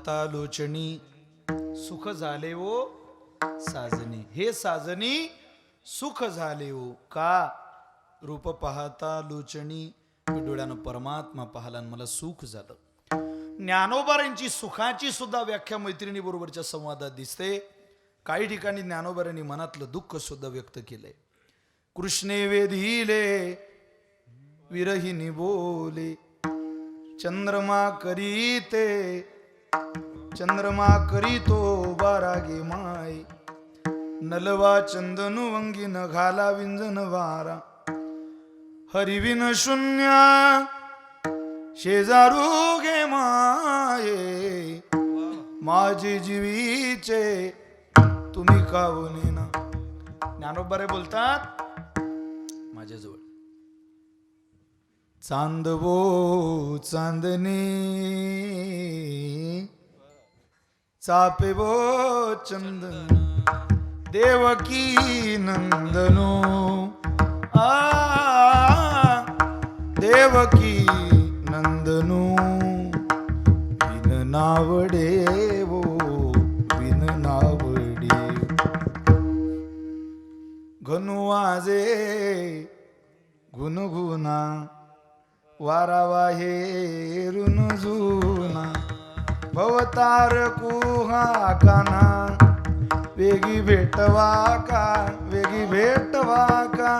माता लोचणी सुख झाले ओ साजनी. हे साजनी सुख झाले ओ का? रूप पाहता लोचनी मी डोळ्यानं परमात्मा पाहला मला सुख झालं. ज्ञानोबारांची सुखाची सुद्धा व्याख्या मैत्रिणी बरोबरच्या संवादात दिसते. काही ठिकाणी ज्ञानोबारांनी मनातलं दुःख सुद्धा व्यक्त केलंय. कृष्णे वेधिले विरहिनी बोले चंद्रमा करीते चंद्रमा करीतो बारागे माय नलवा चंदनु वंगीन घाला विंजन वारा. हरिविन शून्य शेजारू गे माये. माझे जीवीचे तुम्ही का ना. ज्ञानोबरे बोलतात चांदवो चांदनी चापेवो चंदन देवकी नंदनो आ देवकी नंदनो विन नावडे वो विन नावडे। घनु वाजे गुणगुणा वारा वाहे जुना भवतार कुहा काना. वेगी भेटवा का? वेगी भेटवा का?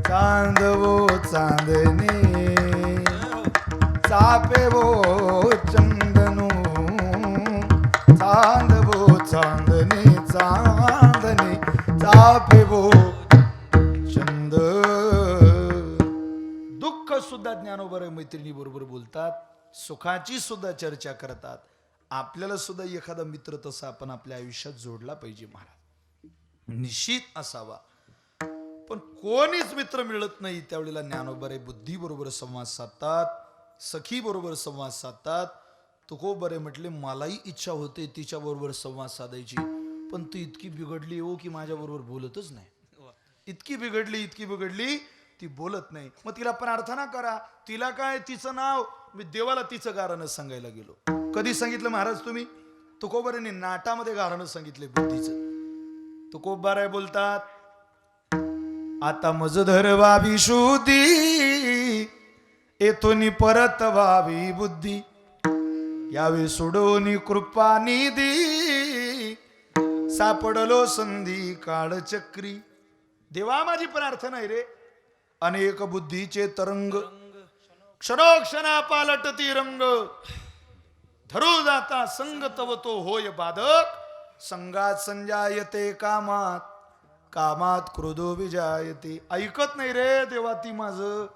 चांदवो चांदणे. चापेवो चंदनो. चांदवो चांदनी चांदणे. चापेवो मैत्रिणी बरोबर बोलतात सुखाची सुद्धा चर्चा करतात. आपल्याला सुद्धा एखादा मित्र तसा आपण आपल्या आयुष्यात जोडला पाहिजे महाराज. निश्चित असावा. पण कोणीच मित्र मिळत नाही त्यावेळेला ज्ञानोबरे बुद्धी बरोबर संवाद साधतात सखी बरोबर संवाद साधतात. तुकोबरे म्हटले मलाही इच्छा होते तिच्या बरोबर संवाद साधायची पण ती इतकी बिघडली हो की माझ्या बरोबर बोलतच नाही. इतकी बिघडली इतकी बिघडली ती बोलत नाही. मग तिला प्रार्थना करा. तिला काय तिचं नाव? मी देवाला तिचं गारणं सांगायला गेलो. कधी सांगितलं महाराज तुम्ही? तुकोबारांनी नाटामध्ये गारणं सांगितले बुद्धीचं. तुकोबाराय बोलतात आता मज धरवावी शुद्धी येथून परत व्हावी बुद्धी. यावे सोडोनी कृपा निधी सापडलो संधी काळचक्री. देवा माझी प्रार्थना आहे रे. अनेक बुद्धीचे तरंग. क्षणोक्षणा पालटती रंग. धरू जाता संग तव तो होय बाधक. संगात संजायते कामात. कामात क्रोधो विजायते. ऐकत नाही रे देवा ती माझं.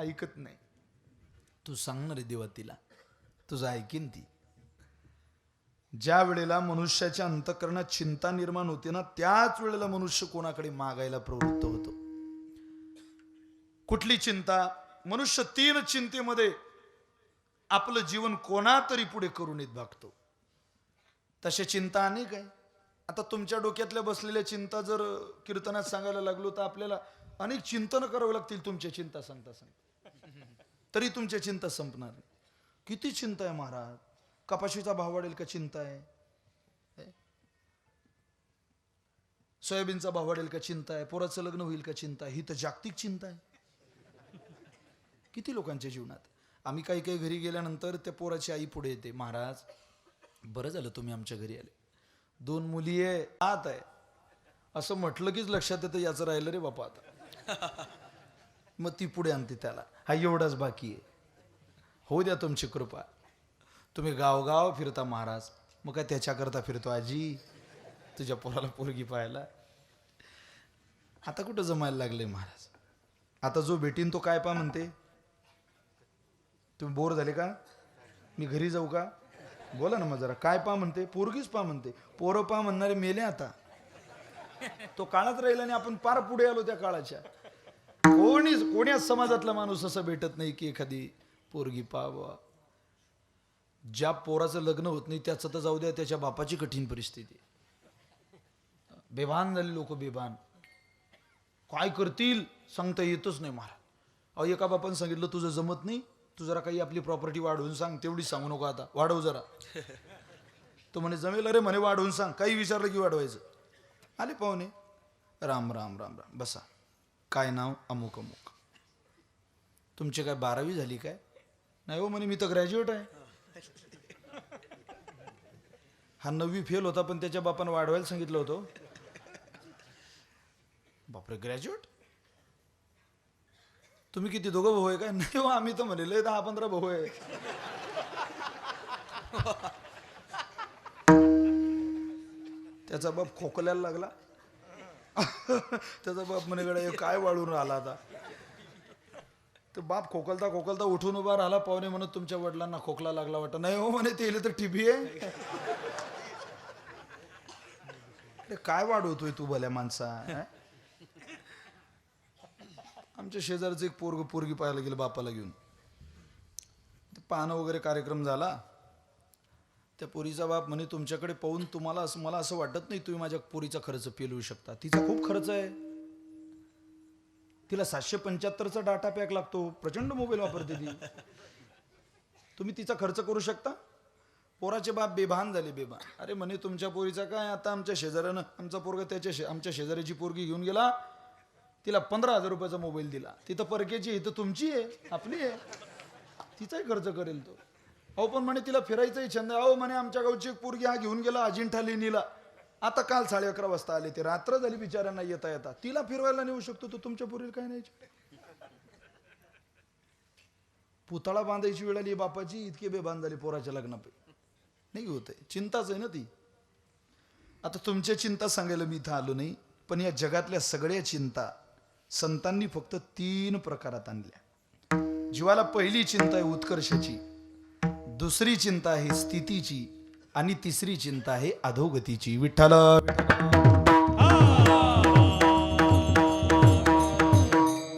ऐकत नाही. तू सांग ना रे देवा तिला. तुझं ऐकीन ती. ज्या वेळेला मनुष्याच्या अंतकरणात चिंता निर्माण होते ना त्याच वेळेला मनुष्य कोणाकडे मागायला प्रवृत्त होतो. कुठली चिंता? मनुष्य तीन चिंतेमध्ये आपलं जीवन कोणा तरी पुढे करून येत भागतो. तशा चिंता अनेक आहे. आता तुमच्या डोक्यातल्या बसलेल्या चिंता जर कीर्तनात सांगायला लागलो तर आपल्याला अनेक चिंतन करावं लागतील तुमच्या चिंता सांगता सांगता. तरी तुमच्या चिंता संपणार नाही. किती चिंता आहे महाराज? कपाशीचा भाव वाढेल का चिंता आहे? सोयाबीनचा भाव वाढेल का चिंता आहे? पोराचं लग्न होईल का चिंता आहे? ही तर जागतिक चिंता आहे. किती लोकांच्या जीवनात? आम्ही काही काही घरी गेल्यानंतर त्या पोराची आई पुढे येते महाराज बरं झालं तुम्ही आमच्या घरी आले. दोन मुली आहे आत आहे. असं म्हटलं कीच लक्षात येतं याचं राहिलं रे बापा आता. मग ती पुढे आणते त्याला हा एवढाच बाकी आहे. होऊ द्या तुमची कृपा. तुम्ही गावगाव फिरता महाराज. मग काय त्याच्याकरता फिरतो आजी? तुझ्या पोराला पोरगी पाहायला. आता कुठं जमायला लागले महाराज? आता जो भेटीन तो काय पा म्हणते? तुम्ही बोर झाले का? मी घरी जाऊ का? बोला ना मग जरा. काय पा म्हणते? पोरगीच पा म्हणते. पोरं पा म्हणणारे मेले आता. तो काळात राहिला आणि आपण पार पुढे आलो त्या काळाच्या. कोणीच कोण्याच समाजातला माणूस असं भेटत नाही की एखादी पोरगी पाहावा ज्या पोराचं लग्न होत नाही त्याचं तर जाऊ द्या त्याच्या बापाची कठीण परिस्थिती बेभान झाले लोक बेभान. काय करतील? सांगता येतच नाही महाराज. अहो एका बापानं सांगितलं तुझं जमत नाही. तू जरा काही आपली प्रॉपर्टी वाढवून सांग तेवढीच सांगू नको आता. वाढव जरा. तो म्हणे जमेल अरे म्हणे वाढवून सांग. काही विचारलं की वाढवायचं. आले पाहुणे. राम राम राम राम. बसा. काय नाव? अमुक अमुक. तुमची काय बारावी झाली काय? नाही हो म्हणे मी तर ग्रॅज्युएट आहे. हा नववी फेल होता पण त्याच्या बापानं वाढवायला सांगितलं होतं. बापरे ग्रॅज्युएट तुम्ही किती दोघं भाऊ आहे काय? नाही हो आम्ही तर म्हणले दहा पंधरा भाऊ आहे. त्याचा बाप खोकल्याला लागला. त्याचा बाप म्हणे गड्या, काय वाढून राहिला आता? तर बाप खोकलता खोकलता उठून उभा राहिला. पाहुणे म्हणत तुमच्या वडिलांना खोकला लागला वाटत. नाही हो म्हणे ते तर टीबी आहे. काय वाढवतोय तू भल्या माणसा आमच्या शेजारचं एक पोरग पोरगी पाहायला गेलं बापाला घेऊन. ते पाहणं वगैरे कार्यक्रम झाला. त्या पोरीचा बाप म्हणे तुमच्याकडे पाहून तुम्हाला असं मला असं वाटत नाही तुम्ही माझ्या पोरीचा खर्च पेलवू शकता. तिचा खूप खर्च आहे. तिला सातशे पंच्याहत्तरचा डाटा पॅक लागतो. प्रचंड मोबाईल वापरते ती. तुम्ही तिचा खर्च करू शकता? पोराचे बाप बेभान झाले बेभान. अरे म्हणे तुमच्या पोरीचा काय? आता आमच्या शेजाऱ्यानं आमचा पोरगा त्याच्या शे आमच्या शेजाऱ्याची पोरगी घेऊन गेला. तिला पंधरा हजार रुपयाचा मोबाईल दिला. तिथं परकेची आहे, इथं तुमची आहे आपली आहे. तिचाही खर्च करेल तो. अहो पण म्हणे तिला फिरायचाही छंद आहे. अहो म्हणे आमच्या गावची एक पोरगी हा घेऊन गेला अजिंठा लेणीला. आता काल साडे अकरा वाजता आले ते. रात्र झाली बिचाऱ्यांना येता येता. तिला फिरवायला नेऊ शकतो तो तुमच्या पोरीला काय नाही पुतळा बांधायची वेळ आली बापाची इतकी बेबांध झाली पोराच्या लग्नापे. नाही होत आहे. चिंताच आहे ना ती. आता तुमच्या चिंता सांगायला मी इथं आलो नाही पण या जगातल्या सगळ्या चिंता संतांनी फक्त तीन प्रकारात आणल्या. जीवाला पहिली चिंता आहे उत्कर्षाची दुसरी चिंता आहे स्थितीची आणि तिसरी चिंता आहे अधोगतीची. विठ्ठल!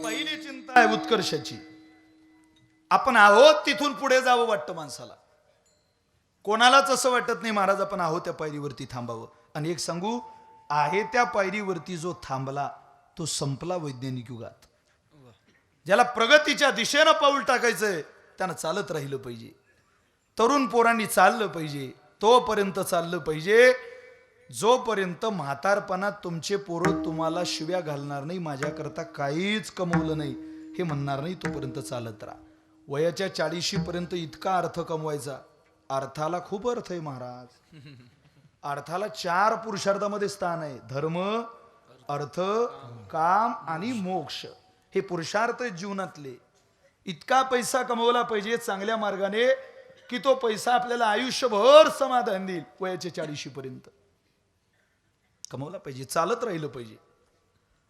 पहिली चिंता आहे उत्कर्षाची. आपण आहोत तिथून पुढे जावं वाटतं माणसाला. कोणालाच असं वाटत नाही महाराज आपण आहोत त्या पायरीवरती थांबावं. आणि एक सांगू आहे त्या पायरीवरती जो थांबला तो संपला वैज्ञानिक युगात. ज्याला प्रगतीच्या दिशेनं पाऊल टाकायचंय त्यानं चालत राहिलं पाहिजे. तरुण पोरांनी चाललं पाहिजे तोपर्यंत चाललं पाहिजे. जोपर्यंत म्हातारपणात तुमचे पोरं तुम्हाला शिव्या घालणार नाही माझ्याकरता काहीच कमवलं नाही हे म्हणणार नाही तोपर्यंत चालत राहा. वयाच्या चाळीशी पर्यंत इतका अर्थ कमवायचा. अर्थाला खूप अर्थ आहे महाराज. अर्थाला चार पुरुषार्थामध्ये स्थान आहे. धर्म अर्थ काम. आणि मोक्ष. हे पुरुषार्थ जीवनातले. इतका पैसा कमवला पाहिजे चांगल्या मार्गाने की तो पैसा आपल्याला आयुष्यभर समाधान देईल वयाच्या चाळीशी पर्यंत. कमवला पाहिजे चालत राहिलं पाहिजे.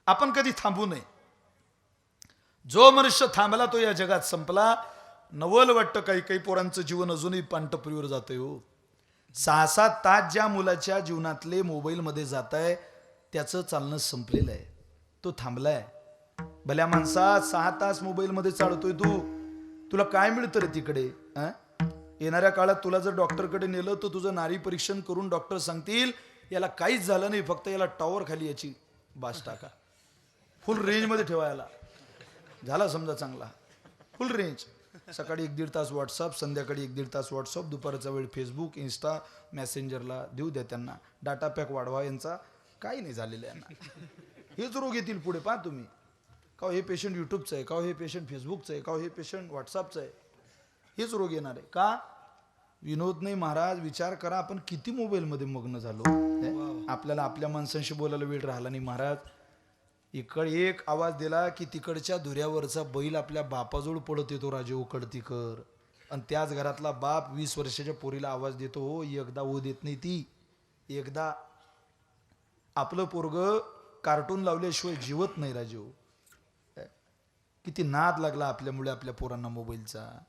आपण कधी थांबू नये. जो मनुष्य थांबला तो या जगात संपला. नवल वाटतं काही काही पोरांचं जीवन अजूनही पांटपुरीवर जातंय हो. सहा सात तास ज्या मुलाच्या जीवनातले मोबाईलमध्ये जात आहे त्याचं चालणं संपलेलं आहे. तो थांबलाय. भल्या माणसा सहा तास मोबाईलमध्ये चालतोय तू. तुला काय मिळतं रे तिकडे येणाऱ्या काळात तुला जर डॉक्टरकडे नेलं तर तुझं नारी परीक्षण करून डॉक्टर सांगतील याला काहीच झालं नाही फक्त याला टॉवर खाली याची बास टाका. फुल रेंजमध्ये ठेवायला झाला समजा चांगला. फुल रेंज सकाळी एक दीड तास व्हॉट्सअप संध्याकाळी एक दीड तास व्हॉट्सअप दुपारचा वेळ फेसबुक इन्स्टा मेसेंजरला देऊ द्या त्यांना. डाटा पॅक वाढवा यांचा. काही नाही झालेलं आहे यांना. हेच रोग येतील पुढे पहा तुम्ही. का हो हे पेशंट यूट्यूबचं आहे का हो हे पेशंट फेसबुकचं आहे का हो हे पेशंट व्हॉट्सअपचं आहे. हेच रोग येणार आहे. का? विनोद नाही महाराज विचार करा आपण किती मोबाईलमध्ये मग्न झालो. हे? आपल्याला आपल्या माणसांशी बोलायला वेळ राहिला नाही महाराज. इकड एक आवाज दिला की तिकडच्या धुऱ्यावरचा बैल आपल्या बापाजवळ पडत येतो राजे उकडतीकर आणि त्याच घरातला बाप वीस वर्षाच्या पोरीला आवाज देतो हो एकदा ओ देत नाही ती. एकदा आपलं पोरग कार्टून लावल्याशिवाय जिवत नाही राजे किती नाद लागला आपल्यामुळे आपल्या पोरांना मोबाईलचा.